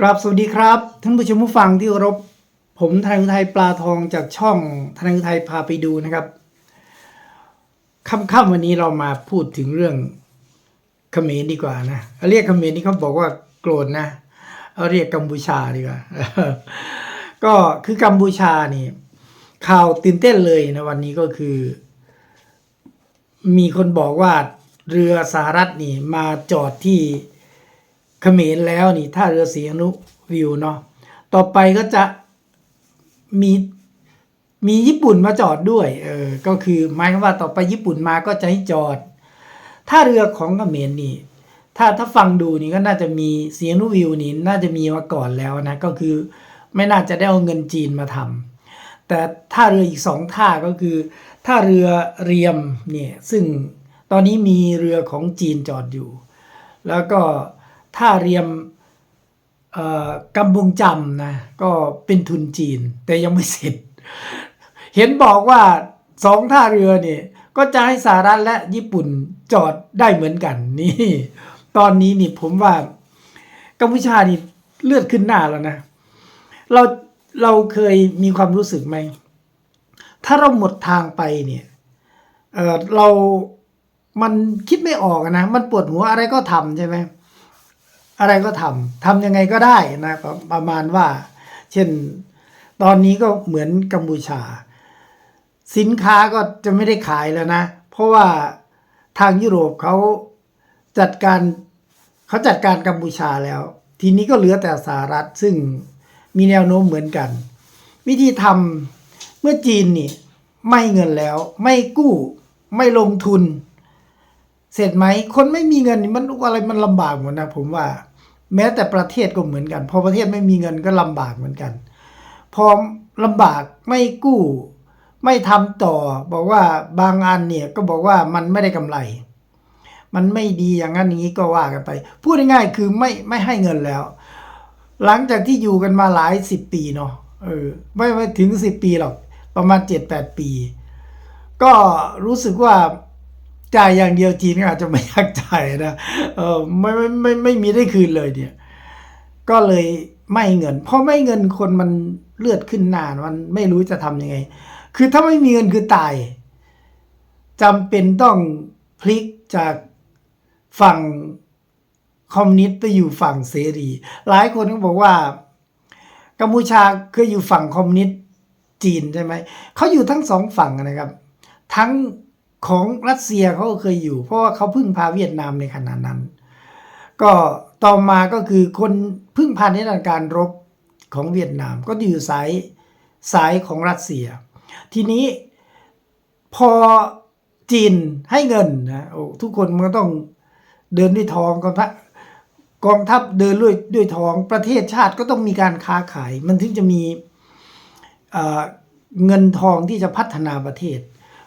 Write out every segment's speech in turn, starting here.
กราบสวัสดีครับ ท่านผู้ชมผู้ฟังที่รพผมทนายอุทัยปลาทองจากช่องทนายอุทัยพาไปดูนะครับค่ำๆวันนี้เรามาพูดถึงเรื่องเขมรดีกว่านะเรียกเขมรนี่เขาบอกว่าโกรธนะเอาเรียกกัมพูชาดีกว่าก็คือกัมพูชานี่ข่าวตื่นเต้นเลยนะวันนี้ก็คือ มีคนบอกว่าเรือสหรัฐนี่มาจอดที่ เขมรแล้วนี่ท่าเรือสีอนุวิวเนาะต่อไปก็จะมีมีญี่ปุ่นมาจอดด้วยเออก็คือหมายความว่าต่อไปญี่ปุ่นมาก็จะให้จอดท่าเรือของเขมรนี่ ถ้าถ้าฟังดูนี่ก็น่าจะมีเสียงนุวิวนี่น่าจะมีมาก่อนแล้วนะก็คือไม่น่าจะได้เอาเงินจีนมาทำแต่ท่าเรืออีกสองท่าก็คือท่าเรือเรียมเนี่ยซึ่งตอนนี้มีเรือของจีนจอดอยู่ แล้วก็ ท่าเรียมกำบงจำนะก็เป็นทุนจีน แต่ยังไม่เสร็จ เห็นบอกว่าสองท่าเรือเนี่ยก็จะให้สหรัฐและญี่ปุ่นจอดได้เหมือนกันนี่ ตอนนี้นี่ผมว่ากัมพูชานี่เลือดขึ้นหน้าแล้วนะ เราเราเคยมีความรู้สึกไหม ถ้าเราหมดทางไปเนี่ยเออเรามันคิดไม่ออกนะ มันปวดหัวอะไรก็ทำใช่ไหม อะไรก็ทำทำยังไงก็ได้นะประประมาณว่า เช่นตอนนี้ก็เหมือนกัมพูชา สินค้าก็จะไม่ได้ขายแล้วนะ เพราะว่าทางยุโรปเขาจัดการเขาจัดการกัมพูชาแล้ว ทีนี้ก็เหลือแต่สหรัฐซึ่งมีแนวโน้มเหมือนกัน วิธีทำเมื่อจีนนี่ไม่เงินแล้ว ไม่กู้ไม่ลงทุน เสร็จไหมคนไม่มีเงินมันอะไรมันลำบากหมดนะผมว่า แม้แต่ประเทศก็เหมือนกัน พอประเทศไม่มีเงินก็ลำบากเหมือนกัน พอลำบากไม่กู้ ไม่ทำต่อ บอกว่าบางอันเนี่ยก็บอกว่ามันไม่ได้กำไร มันไม่ดีอย่างนั้นอย่างนี้ก็ว่ากันไป พูดง่ายๆคือไม่ไม่ให้เงินแล้ว หลังจากที่อยู่กันมาหลายสิบปีเนาะเออไม่ไม่ถึงสิบปีหรอกประมาณเจ็ดแปดปี ก็รู้สึกว่า จ่ายอย่างเดียวจีนก็อาจจะไม่อยากจ่ายนะเออไม่ไม่ไม่ไม่มีได้คืนเลยเนี่ย ก็เลยไม่เงิน เพราะไม่เงินคนมันเลือดขึ้นหน้ามันไม่รู้จะทำยังไง คือถ้าไม่มีเงินคือตายจำเป็นต้องพลิกจากฝั่งคอมมิวนิสต์ไปอยู่ฝั่งเสรี หลายคนก็บอกว่ากัมพูชาเคยอยู่ฝั่งคอมมิวนิสต์จีนใช่ไหมเขาอยู่ทั้งสองฝั่งนะครับ ทั้ง ของรัสเซียเขาก็เคยอยู่ เพราะว่าเขาพึ่งพาเวียดนามในขณะนั้น ก็ต่อมาก็คือคนพึ่งพาในด้านการรบของเวียดนามก็อยู่สายสายของรัสเซีย ทีนี้พอจีนให้เงินนะโอ้ทุกคนมันก็ต้องเดินด้วยทองกองทัพกองทัพเดินด้วยด้วยทองประเทศชาติก็ต้องมีการค้าขาย มันถึงจะมีเงินทองที่จะพัฒนาประเทศ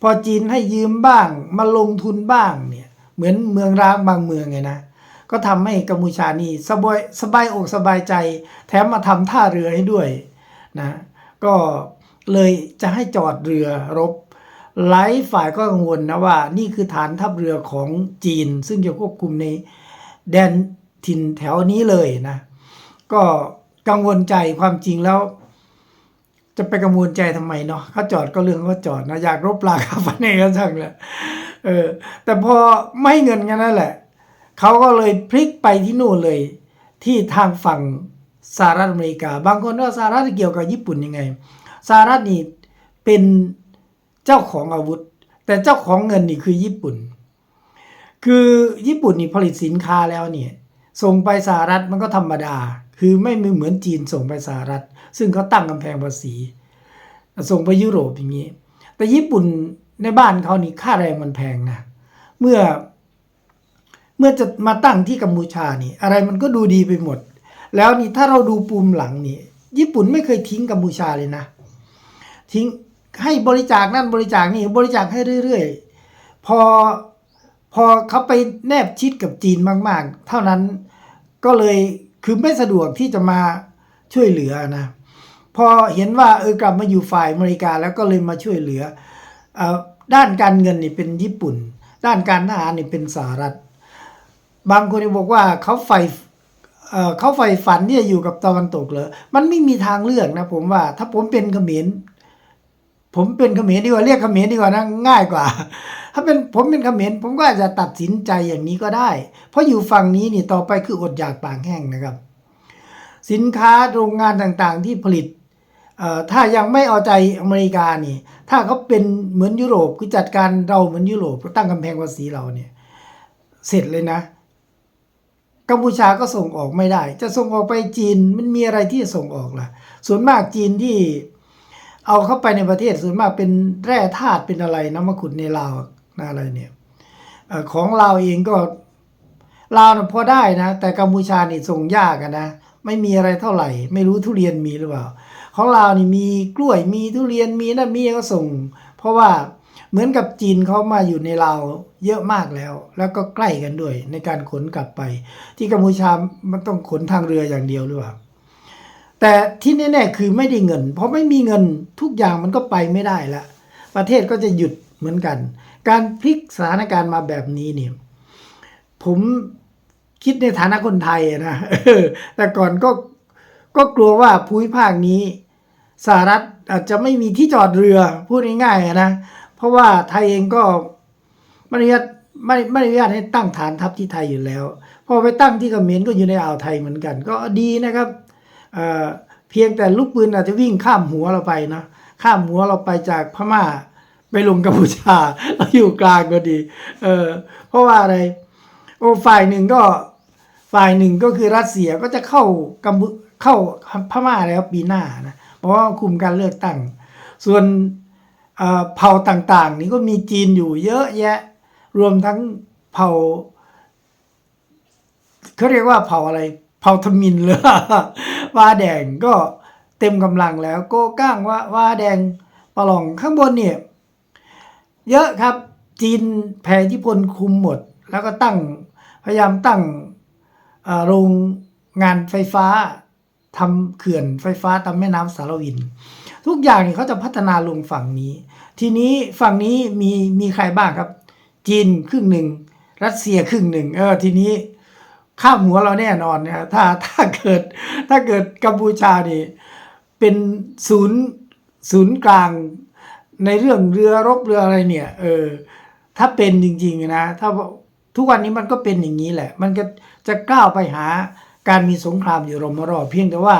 พอจีนให้ยืมบ้าง มาลงทุนบ้างเนี่ย เหมือนเมืองร้างบางเมืองไงนะ ก็ทำให้กัมพูชานี่สบายสบายอกสบายใจ แถมมาทำท่าเรือให้ด้วยนะ ก็เลยจะให้จอดเรือรบหลายฝ่ายก็กังวลนะว่า นี่คือฐานทัพเรือของจีน ซึ่งจะควบคุมในแดนถิ่นแถวนี้เลยนะ ก็กังวลใจความจริงแล้ว จะไปกังวลใจทำไมเนาะเขาจอดก็เรื่องเขาจอดนะอยากรบราคาฟันเองก็ช่างแหละเออ แต่พอไม่เงินกันนั่นแหละเขาก็เลยพลิกไปที่นู่นเลย ที่ทางฝั่งสหรัฐอเมริกา บางคนว่าสหรัฐเกี่ยวกับญี่ปุ่นยังไงสหรัฐนี่เป็นเจ้าของอาวุธ แต่เจ้าของเงินนี่คือญี่ปุ่น คือญี่ปุ่นนี่ผลิตสินค้าแล้วเนี่ย ส่งไปสหรัฐมันก็ธรรมดา คือไม่เหมือนจีนส่งไปสหรัฐ ซึ่งเขาตั้งกำแพงภาษี ส่งไปยุโรปอย่างนี้ แต่ญี่ปุ่นในบ้านเขานี่ค่าแรงมันแพงนะ เมื่อ เมื่อจะมาตั้งที่กัมพูชานี่ อะไรมันก็ดูดีไปหมด แล้วนี่ถ้าเราดูปูมหลังนี่ ญี่ปุ่นไม่เคยทิ้งกัมพูชาเลยนะ ทิ้งให้บริจาคนั่นบริจาคนี่บริจาคให้เรื่อย ๆ พอ พอเขาไปแนบชิดกับจีนมาก ๆ เท่านั้นก็เลยคือไม่สะดวกที่จะมาช่วยเหลือนะ พอเห็นว่าเออกลับมาอยู่ฝ่ายอเมริกาแล้วก็เลยมาช่วยเหลืออด้านการเงินนี่เป็นญี่ปุ่น ด้านการทหารนี่เป็นสหรัฐ บางคนบอกว่าเขาไฟเอ่อเขาใฝ่ฝันที่จะอยู่กับตะวันตกเหรอมันไม่มีทางเลือกนะผมว่า ถ้าผมเป็นเขมรผมเป็นเขมรดีกว่าเรียกเขมรดีกว่านะง่ายกว่า ถ้าเป็นผมเป็นเขมรผมก็อาจจะตัดสินใจอย่างนี้ก็ได้ เพราะอยู่ฝั่งนี้นี่ต่อไปคืออดอยากปากแห้งนะครับ สินค้าโรงงานต่างๆที่ผลิตถ้ายังไม่เอาใจอเมริกานี่ ถ้าเขาเป็นเหมือนยุโรปคือจัดการเราเหมือนยุโรปตั้งกำแพงภาษีเราเนี่ย เสร็จเลยนะ กัมพูชาก็ส่งออกไม่ได้ จะส่งออกไปจีนมันมีอะไรที่จะส่งออกล่ะ ส่วนมากจีนที่เอาเข้าไปในประเทศส่วนมากเป็นแร่ธาตุเป็นอะไรนะมาขุดในลาว นะอะไรเนี่ยอของเราวเองก็ลาวนะพอได้นะ แต่กัมพูชานี่ส่งยากนะ ไม่มีอะไรเท่าไหร่ ไม่รู้ทุเรียนมีหรือเปล่า ของเราวนี่มีกล้วยมีทุเรียนมีนั่นมีก็ส่ง เพราะว่าเหมือนกับจีนเขามาอยู่ในลาวเยอะมากแล้ว แล้วก็ใกล้กันด้วยในการขนกลับไป ที่กัมพูชามันต้องขนทางเรืออย่างเดียวหรือเปล่าแต่ที่แน่ๆคือไม่ได้เงิน เพราะไม่มีเงินทุกอย่างมันก็ไปไม่ได้ละประเทศก็จะหยุดเหมือนกัน การพลิกสถานการณ์มาแบบนี้เนี่ยผมคิดในฐานะคนไทยนะแต่ก่อนก็ก็กลัวว่าภูมิภาคนี้สหรัฐอาจจะไม่มีที่จอดเรือพูดง่ายๆนะเพราะว่าไทยเองก็ไม่อนุญาตไม่ไม่อนุญาตให้ตั้งฐานทัพที่ไทยอยู่แล้ว พอไปตั้งที่เขมรก็อยู่ในอ่าวไทยเหมือนกัน ก็ดีนะครับเเพียงแต่ลูกปืนอาจจะวิ่งข้ามหัวเราไปนะข้ามหัวเราไปจากพม่า ไปลงกัมพูชาเราอยู่กลางก็ดี เออ เพราะว่าอะไร โอ้ฝ่ายหนึ่งก็ฝ่ายหนึ่งก็คือรัสเซียก็จะเข้ากัมพูเข้าพม่าแล้วปีหน้านะเพราะว่าคุมการเลือกตั้ง ส่วนเอ่อเผ่าต่างๆ นี่ก็มีจีนอยู่เยอะแยะ รวมทั้งเผ่าเขาเรียกว่าเผ่าอะไร เผ่าทมินหรือว่าแดงก็เต็มกำลังแล้ว โกก้างว่าว่าแดงปะหลองข้างบนเนี่ย เยอะครับ จีนแผ่อิทธิพลคุมหมด แล้วก็ตั้งพยายามตั้งโรงงานไฟฟ้าทำเขื่อนไฟฟ้าตามแม่น้ำสารวิน ทุกอย่างเนี่ยเขาจะพัฒนาลงฝั่งนี้ ทีนี้ฝั่งนี้มีมีใครบ้างครับ จีนครึ่งหนึ่ง รัสเซียครึ่งหนึ่ง เออทีนี้ข้ามหัวเราแน่นอนนะถ้าถ้าเกิดถ้าเกิดกัมพูชานี่เป็นศูนย์ศูนย์กลาง ในเรื่องเรือรบเรืออะไรเนี่ย เออ ถ้าเป็นจริงๆนะถ้าทุกวันนี้มันก็เป็นอย่างนี้แหละ มันก็จะก้าวไปหาการมีสงครามอยู่รอมรอบเพียงแต่ว่า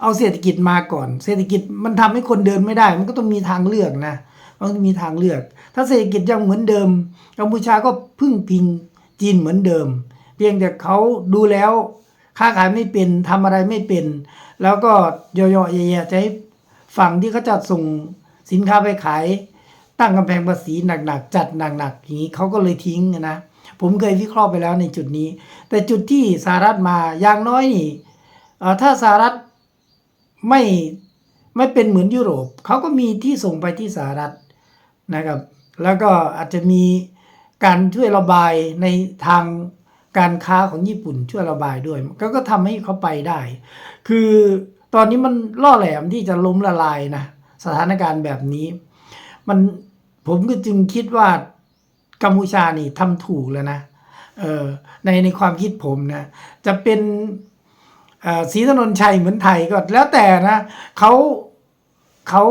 เอาเศรษฐกิจมาก่อน เศรษฐกิจมันทำให้คนเดินไม่ได้ มันก็ต้องมีทางเลือกนะมันต้องมีทางเลือก ถ้าเศรษฐกิจยังเหมือนเดิมกัมพูชาก็พึ่งพิงจีนเหมือนเดิม เพียงแต่เขาดูแล้วค้าขายไม่เป็นทำอะไรไม่เป็น แล้วก็ย่อๆแย่ๆจะให้ฝั่งที่เขาจะส่ง สินค้าไปขาย ตั้งกำแพงภาษีหนักๆ จัดหนักๆอย่างนี้เขาก็เลยทิ้งนะผมเคยวิเคราะห์ไปแล้วในจุดนี้ แต่จุดที่สหรัฐมาอย่างน้อยนี่ถ้าสหรัฐไม่ไม่เป็นเหมือนยุโรปเขาก็มีที่ส่งไปที่สหรัฐนะครับ แล้วก็อาจจะมีการช่วยระบายในทางการค้าของญี่ปุ่นช่วยระบายด้วย ก็ก็ทำให้เขาไปได้ คือตอนนี้มันล่อแหลมที่จะล้มละลายนะ สถานการณ์แบบนี้ มันผมก็จึงคิดว่ากัมพูชานี่ทำถูกแล้วนะเออในในความคิดผมนะ จะเป็นศรีถนนชัยเหมือนไทยก็แล้วแต่นะเขาเขา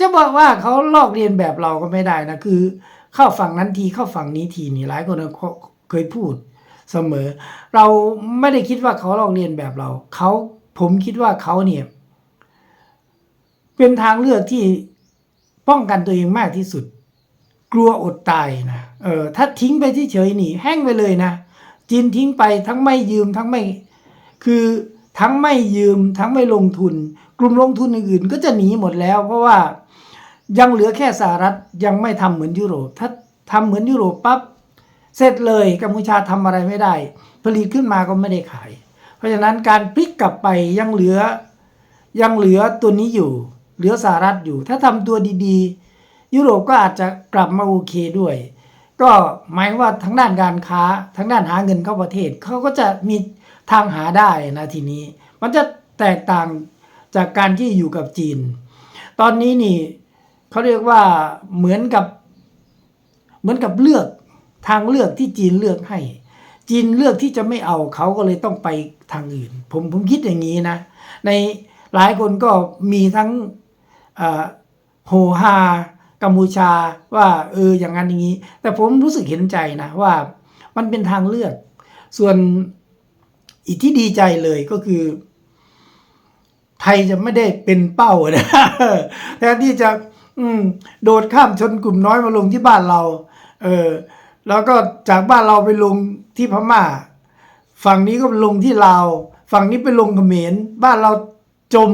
จะบอกว่าเขาลอกเรียนแบบเราก็ไม่ได้นะ คือเข้าฝั่งนั้นทีเข้าฝั่งนี้ทีนี่หลายคนเคยพูดเสมอ เราไม่ได้คิดว่าเขาลอกเรียนแบบเราเขาผมคิดว่าเขาเนี่ย เป็นทางเลือกที่ป้องกันตัวเองมากที่สุด กลัวอดตายนะเออถ้าทิ้งไปเฉยๆหนีแห้งไปเลยนะจีนทิ้งไปทั้งไม่ยืมทั้งไม่ คือทั้งไม่ยืมทั้งไม่ลงทุน กลุ่มลงทุนอื่นๆ ก็จะหนีหมดแล้ว เพราะว่ายังเหลือแค่สหรัฐยังไม่ทำเหมือนยุโรป ถ้าทำเหมือนยุโรปปั๊บเสร็จเลยกัมพูชาทำอะไรไม่ได้ ผลิตขึ้นมาก็ไม่ได้ขาย เพราะฉะนั้นการพลิกกลับไปยังเหลือยังเหลือตัวนี้อยู่ เหลือสหรัฐอยู่ ถ้าทำตัวดีๆ ยุโรปก็อาจจะกลับมาโอเคด้วย ก็หมายว่าทั้งด้านการค้าทั้งด้านหาเงินเข้าประเทศเขาก็จะมีทางหาได้นะทีนี้ มันจะแตกต่างจากการที่อยู่กับจีน ตอนนี้นี่เขาเรียกว่าเหมือนกับเหมือนกับเลือกทางเลือกที่จีนเลือกให้ จีนเลือกที่จะไม่เอาเขาก็เลยต้องไปทางอื่น ผมผมคิดอย่างนี้นะ ในหลายคนก็มีทั้ง โหฮากัมพูชาว่าเอออย่างนั้นอย่างนี้ แต่ผมรู้สึกเห็นใจนะว่ามันเป็นทางเลือก ส่วนอีกที่ดีใจเลยก็คือ ไทยจะไม่ได้เป็นเป้านะแทนที่จะโดดข้ามชนกลุ่มน้อยมาลงที่บ้านเรา เออ แล้วก็จากบ้านเราไปลงที่พม่า ฝั่งนี้ก็ลงที่ลาว ฝั่งนี้ไปลงเขมร บ้านเราจม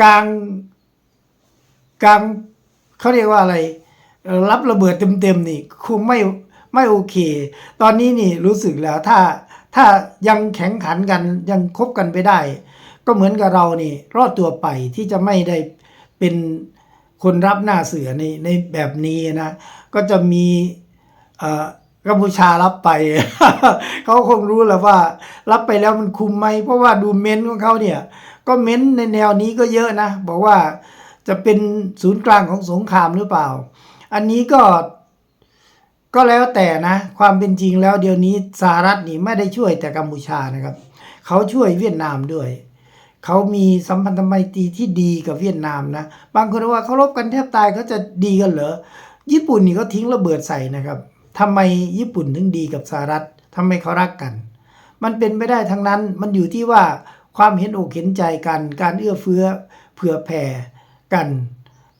กลาง กางเขาเรียกว่าอะไร รับระเบิดเต็มๆนี่คงไม่ไม่โอเค ตอนนี้นี่รู้สึกแล้วถ้าถ้ายังแข็งขันกันยังคบกันไปได้ ก็เหมือนกับเรานี่ รอดตัวไปที่จะไม่ได้เป็นคนรับหน้าเสือในในแบบนี้นะ ก็จะมีกัมพูชารับไป เขาคงรู้แล้วว่า รับไปแล้วมันคุมไหมเพราะว่าดูเม้นของเขาเนี่ย ก็เม้นในแนวนี้ก็เยอะนะ บอกว่า จะเป็นศูนย์กลางของสงครามหรือเปล่า อันนี้ก็ก็แล้วแต่นะ ความเป็นจริงแล้วเดี๋ยวนี้สหรัฐนี่ไม่ได้ช่วยแต่กัมพูชานะครับ เขาช่วยเวียดนามด้วย เขามีสัมพันธไมตรีที่ดีกับเวียดนามนะ บางคนว่าเขารบกันแทบตายเขาจะดีกันเหรอ ญี่ปุ่นนี่เขาทิ้งระเบิดใส่นะครับทำไมญี่ปุ่นถึงดีกับสหรัฐทำไมเขารักกัน มันเป็นไม่ได้ทั้งนั้น มันอยู่ที่ว่าความเห็นอกเห็นใจกัน การเอื้อเฟื้อเผื่อแผ่ กัน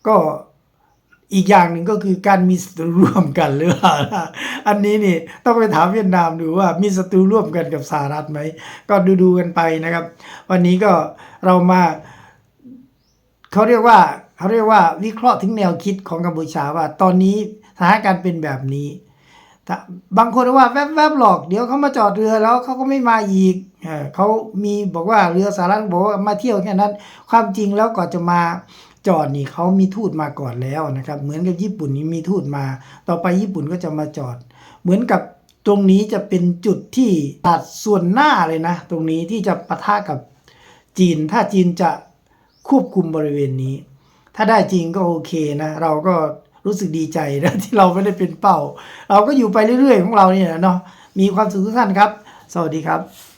ก็อีกอย่างหนึ่งก็คือการมีศัตรูร่วมกันหรือเปล่าอันนี้นี่ต้องไปถามเวียดนามดูว่ามีศัตรูร่วมกันกับสหรัฐไหม ก็ดูดูกันไปนะครับ วันนี้ก็เรามาเขาเรียกว่าเขาเรียกว่าวิเคราะห์ถึงแนวคิดของกัมพูชาว่า ตอนนี้สถานการณ์เป็นแบบนี้บางคนว่าแวบๆหรอกเดี๋ยวเขามาจอดเรือแล้วเขาก็ไม่มาอีกเออเขามีบอกว่าเรือสารัฐบอกว่ามาเที่ยวแค่นั้น ความจริงแล้วก่อนจะมา จอดนี่เขามีทูตมาก่อนแล้วนะครับ เหมือนกับญี่ปุ่นนี่มีทูตมา ต่อไปญี่ปุ่นก็จะมาจอด เหมือนกับตรงนี้จะเป็นจุดที่ตัดส่วนหน้าเลยนะ ตรงนี้ที่จะปะทะกับจีน ถ้าจีนจะควบคุมบริเวณนี้ ถ้าได้จริงก็โอเคนะ เราก็รู้สึกดีใจนะที่เราไม่ได้เป็นเป้า เราก็อยู่ไปเรื่อยๆของเราเนี่ยเนาะมีความสุขทุกท่านครับ สวัสดีครับ